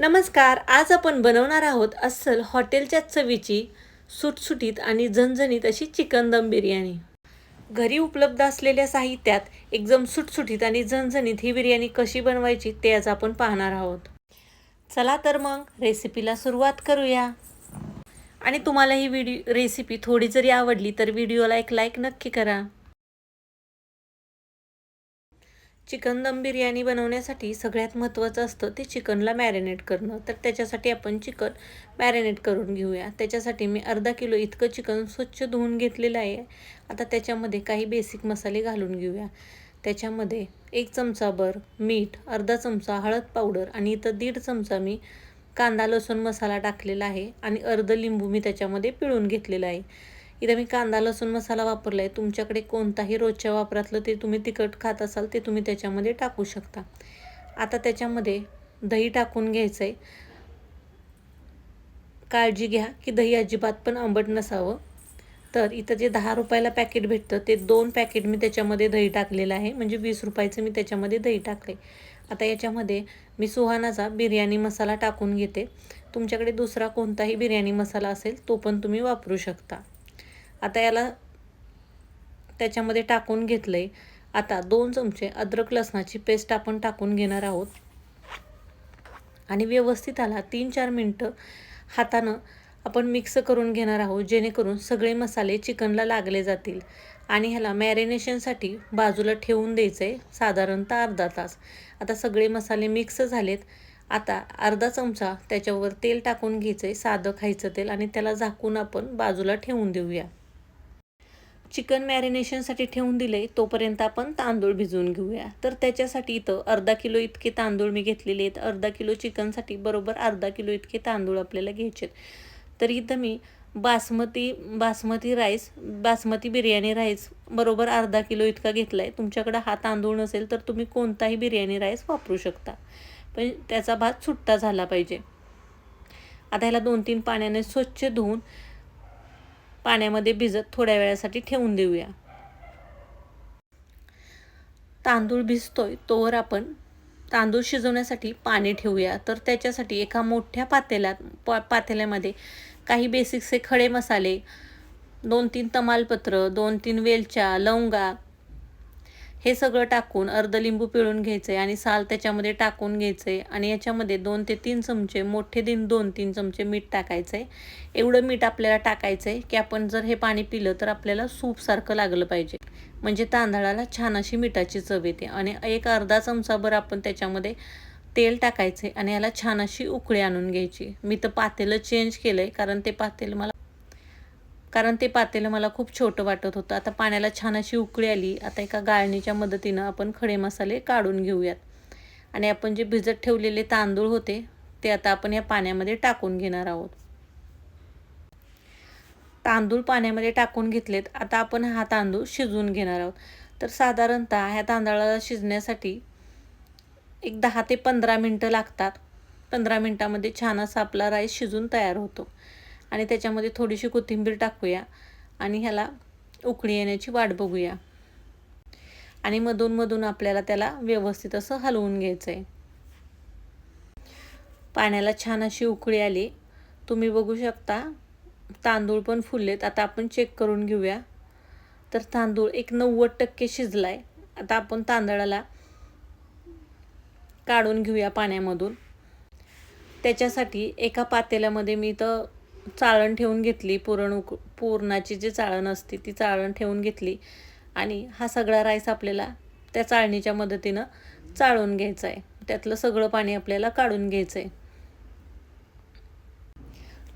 नमस्कार आज आपण बनवणार आहोत अस्सल हॉटेलच्या चवीची सुटसुटीत आणि झणझणीत अशी चिकन दम बिर्याणी. घरी उपलब्ध असलेल्या साहित्यात एकदम सुटसुटीत आणि झणझणीत ही बिर्याणी कशी बनवायची ते आज आपण पाहणार आहोत. चला तर मग रेसिपीला सुरुवात करूया. आणि तुम्हाला ही व्हिडिओ रेसिपी थोडी जरी आवडली तर व्हिडिओला एक लाईक नक्की करा. चिकन दम बिर्याणी बनवण्यासाठी सगळ्यात महत्त्वाचं असतं ते चिकनला मॅरिनेट करणं. तर त्याच्यासाठी आपण चिकन मॅरिनेट करून घेऊया. त्याच्यासाठी मी अर्धा किलो इतकं चिकन स्वच्छ धुवून घेतलेलं आहे. आता त्याच्यामध्ये काही बेसिक मसाले घालून घेऊया. त्याच्यामध्ये एक चमचाभर मीठ अर्धा चमचा हळद पावडर आणि इथं दीड चमचा मी कांदा लसूण मसाला टाकलेला आहे आणि अर्ध लिंबू मी त्याच्यामध्ये पिळून घेतलेला आहे. इथं मी कांदा लसूण मसाला वापरला आहे तुमच्याकडे कोणताही रोजच्या वापरातलं ते तुम्ही तिखट खात असाल ते तुम्ही त्याच्यामध्ये टाकू शकता. आता त्याच्यामध्ये दही टाकून घ्यायचं आहे काळजी घ्या की दही अजिबात पण आंबट नसावं. तर इथं जे दहा रुपयाला पॅकेट भेटतं ते दोन पॅकेट मी त्याच्यामध्ये दही टाकलेलं आहे. म्हणजे वीस रुपयाचं मी त्याच्यामध्ये दही टाकले आता याच्यामध्ये मी सुहानाचा बिर्याणी मसाला टाकून घेते. तुमच्याकडे दुसरा कोणताही बिर्याणी मसाला असेल तो पण तुम्ही वापरू शकता. आता याला त्याच्यामध्ये टाकून घेतलं आहे आता दोन चमचे अद्रक लसणाची पेस्ट आपण टाकून घेणार आहोत. आणि व्यवस्थित आला तीन चार मिनटं हातानं आपण मिक्स करून घेणार आहोत जेणेकरून सगळे मसाले चिकनला लागले जातील. आणि ह्याला मॅरिनेशनसाठी बाजूला ठेवून द्यायचं आहे साधारणतः अर्धा तास. आता सगळे मसाले मिक्स झालेत. आता अर्धा चमचा त्याच्यावर तेल टाकून घ्यायचं आहे साधं खायचं तेल. आणि त्याला झाकून आपण बाजूला ठेवून देऊया. चिकन मॅरिनेशनसाठी ठेवून दिले तोपर्यंत आपण तांदूळ भिजवून घेऊया. तर त्याच्यासाठी इथं अर्धा किलो इतके तांदूळ मी घेतलेले आहेत. अर्धा किलो चिकनसाठी बरोबर अर्धा किलो इतके तांदूळ आपल्याला घ्यायचे तर इथं मी बासमती बासमती राईस बासमती बिर्याणी राईस बरोबर अर्धा किलो इतका घेतला आहे तुमच्याकडं हा तांदूळ नसेल तर तुम्ही कोणताही बिर्याणी राईस वापरू शकता. पण त्याचा भात सुट्टा झाला पाहिजे. आता ह्याला दोन तीन पाण्याने स्वच्छ धुवून पाण्यामध्ये भिजत थोड्या वेळासाठी ठेवून देऊया. तांदूळ भिजतोय तोवर आपण तांदूळ शिजवण्यासाठी पाणी ठेवूया. तर त्याच्यासाठी एका मोठ्या पातेल्यात पा पातेल्यामध्ये काही बेसिकचे खडे मसाले दोन तीन तमालपत्र दोन तीन वेलच्या लवंगा हे सगळं टाकून अर्ध लिंबू पिळून घ्यायचं आहे आणि साल त्याच्यामध्ये टाकून घ्यायचं आहे आणि याच्यामध्ये दोन ते तीन चमचे मोठे दिन दोन तीन चमचे मीठ टाकायचं आहे एवढं मीठ आपल्याला टाकायचं आहे की आपण जर हे पाणी पिलं तर आपल्याला सूपसारखं लागलं पाहिजे. म्हणजे तांदळाला छान अशी मिठाची चव येते आणि एक अर्धा चमचाभर आपण त्याच्यामध्ये तेल टाकायचं आहे आणि याला छान अशी उकळी आणून घ्यायची. मी तर पातेलं चेंज केलं आहे कारण ते पातेल मला कारण ते पातेलं मला खूप छोटं वाटत होतं. आता पाण्याला छान अशी उकळी आली. आता एका गाळणीच्या मदतीनं आपण खडे मसाले काढून घेऊयात. आणि आपण जे भिजत ठेवलेले तांदूळ होते ते आता आपण या पाण्यामध्ये टाकून घेणार आहोत. तांदूळ पाण्यामध्ये टाकून घेतलेत. आता आपण हा तांदूळ शिजवून घेणार आहोत. तर साधारणतः ह्या तांदळाला शिजण्यासाठी एक दहा ते पंधरा मिनटं लागतात. पंधरा मिनटामध्ये छान असा आपला राईस शिजून तयार होतो. आणि त्याच्यामध्ये थोडीशी कोथिंबीर टाकूया आणि ह्याला उकळी येण्याची वाट बघूया. आणि मधून मधून आपल्याला त्याला व्यवस्थित असं हलवून घ्यायचं आहे पाण्याला छान अशी उकळी आली. तुम्ही बघू शकता तांदूळ पण फुललेत. आता आपण चेक करून घेऊया. तर तांदूळ एक नव्वद टक्के शिजला आहे आता आपण तांदळाला काढून घेऊया पाण्यामधून. त्याच्यासाठी एका पातेल्यामध्ये मी तर चाळण ठेवून घेतली पुरण उक पुरणाची जी चाळण असते ती चाळण ठेवून घेतली आणि हा सगळा राईस आपल्याला त्या चाळणीच्या मदतीनं चाळून घ्यायचा आहे त्यातलं सगळं पाणी आपल्याला काढून घ्यायचं आहे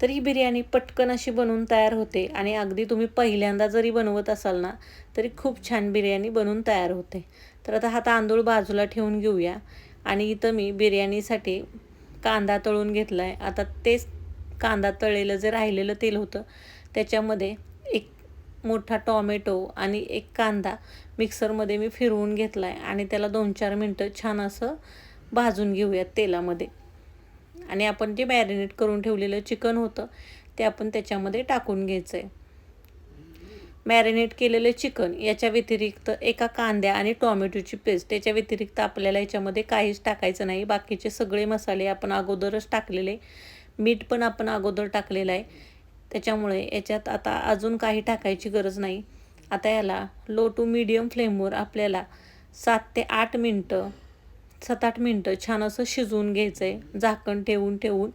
तर ही बिर्याणी पटकन अशी बनवून तयार होते आणि अगदी तुम्ही पहिल्यांदा जरी बनवत असाल ना तरी खूप छान बिर्याणी बनवून तयार होते. तर आता हा तांदूळ बाजूला ठेवून घेऊया आणि इथं मी बिर्याणीसाठी कांदा तळून घेतला आहे आता तेच कांदा तळलेलं जे राहिलेलं तेल होतं त्याच्यामध्ये एक मोठा टॉमॅटो आणि एक कांदा मिक्सरमध्ये मी फिरवून घेतला आहे आणि त्याला दोन चार मिनटं छान असं भाजून घेऊयात तेलामध्ये. आणि आपण जे मॅरिनेट करून ठेवलेलं चिकन होतं ते आपण त्याच्यामध्ये टाकून घ्यायचं आहे मॅरिनेट केलेले चिकन याच्या व्यतिरिक्त एका कांद्या आणि टॉमॅटोची पेस्ट त्याच्या व्यतिरिक्त आपल्याला याच्यामध्ये काहीच टाकायचं नाही. बाकीचे सगळे मसाले आपण अगोदरच टाकलेले मीठ पण आपण अगोदर टाकलेलं आहे. त्याच्यामुळे याच्यात आता अजून काही टाकायची गरज नाही. आता याला लो टू मीडियम फ्लेमवर आपल्याला सात ते आठ मिनटं सात आठ मिनटं छान असं शिजवून घ्यायचं आहे झाकण ठेवून ठेवून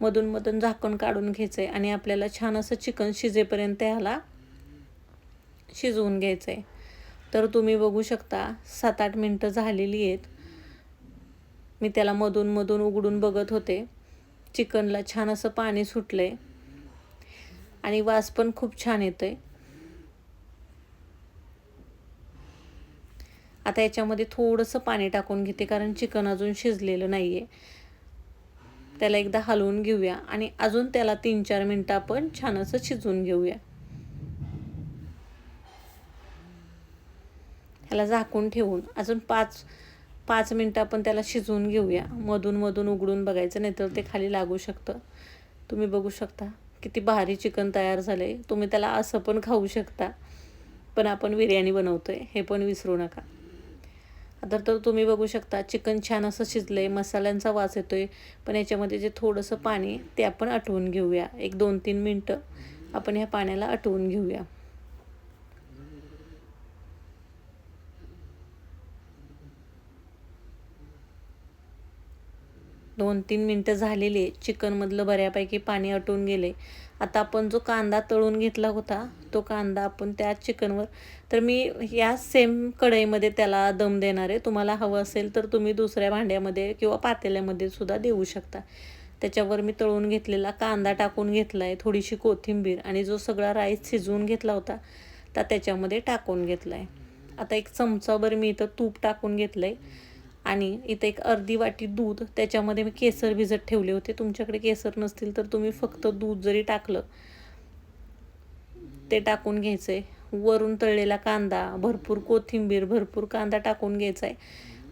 मधून मधून झाकण काढून घ्यायचं आहे आणि आपल्याला छान असं चिकन शिजेपर्यंत ह्याला शिजवून घ्यायचं आहे तर तुम्ही बघू शकता सात आठ मिनटं झालेली आहेत. मी त्याला मधून मधून उघडून बघत होते. चिकनला छान असं पाणी सुटलं आहे आणि वास पण खूप छान येतो आहे आता याच्यामध्ये थोडंसं पाणी टाकून घेते कारण चिकन अजून शिजलेलं नाही आहे त्याला एकदा हलवून घेऊया आणि अजून त्याला तीन चार मिनटं आपण छान असं शिजवून घेऊया. ह्याला झाकून ठेवून अजून पाच पाच मिनटं आपण त्याला शिजवून घेऊया. मधून मधून उघडून बघायचं नाहीतर ते खाली लागू शकतं. तुम्ही बघू शकता किती भारी चिकन तयार झालं आहे तुम्ही त्याला असं पण खाऊ शकता. पण आपण बिर्याणी बनवतो आहे हे पण विसरू नका. आता तर तुम्ही बघू शकता चिकन छान असं शिजलं आहे मसाल्यांचा वास येतो आहे पण याच्यामध्ये जे थोडंसं पाणी ते आपण आटवून घेऊया. एक दोन तीन मिनटं आपण ह्या पाण्याला आटवून घेऊया. दोन तीन मिनटं झालेली आहे चिकनमधलं बऱ्यापैकी पाणी आटून गेले. आता आपण जो कांदा तळून घेतला होता तो कांदा आपण त्या चिकनवर तर मी या सेम कढईमध्ये त्याला दम देणार आहे. तुम्हाला हवं असेल तर तुम्ही दुसऱ्या भांड्यामध्ये किंवा पातेल्यामध्ये सुद्धा देऊ शकता. त्याच्यावर मी तळून घेतलेला कांदा टाकून घेतला आहे थोडीशी कोथिंबीर आणि जो सगळा राईस शिजवून घेतला होता तर त्याच्यामध्ये टाकून घेतला आहे आता एक चमचाभर मी इथं तूप टाकून घेतलं आहे आणि इथं एक अर्धी वाटी दूध त्याच्यामध्ये मी केसर भिजत ठेवले होते. तुमच्याकडे केसर नसतील तर तुम्ही फक्त दूध जरी टाकलं ते टाकून घ्यायचं आहे वरून तळलेला कांदा भरपूर कोथिंबीर भरपूर कांदा टाकून घ्यायचा आहे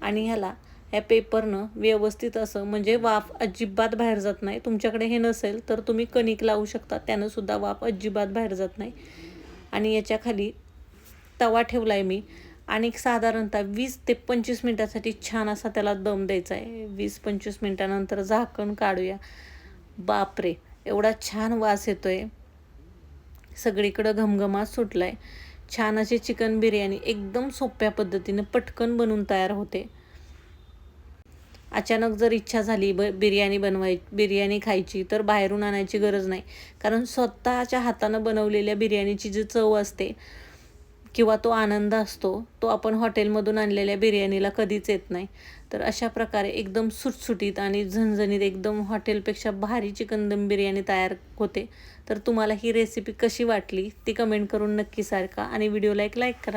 आणि ह्याला ह्या पेपरनं व्यवस्थित असं म्हणजे वाफ अजिबात बाहेर जात नाही. तुमच्याकडे हे नसेल तर तुम्ही कणिक लावू शकता. त्यानंसुद्धा वाफ अजिबात बाहेर जात नाही. आणि याच्या खाली तवा ठेवला आहे मी. आणि साधारणतः वीस ते पंचवीस मिनटासाठी छान असा त्याला दम द्यायचा आहे. वीस पंचवीस मिनटानंतर झाकण काढूया. बापरे एवढा छान वास येतो आहे सगळीकडं घमघमात सुटला आहे छान अशी चिकन बिर्याणी एकदम सोप्या पद्धतीने पटकन बनवून तयार होते. अचानक जर इच्छा झाली ब बिर्याणी बनवाय बिर्याणी खायची तर बाहेरून आणायची गरज नाही. कारण स्वतःच्या हातानं बनवलेल्या बिर्याणीची जी चव असते किंवा तो आनंद असतो तो आपण हॉटेलमधून आणलेल्या बिर्याणीला कधीच येत नाही. तर अशा प्रकारे एकदम सुटसुटीत आणि झणझणीत एकदम हॉटेलपेक्षा भारी चिकन दम बिर्याणी तयार होते. तर तुम्हाला ही रेसिपी कशी वाटली ती कमेंट करून नक्की सारखा आणि व्हिडिओला एक लाईक करा.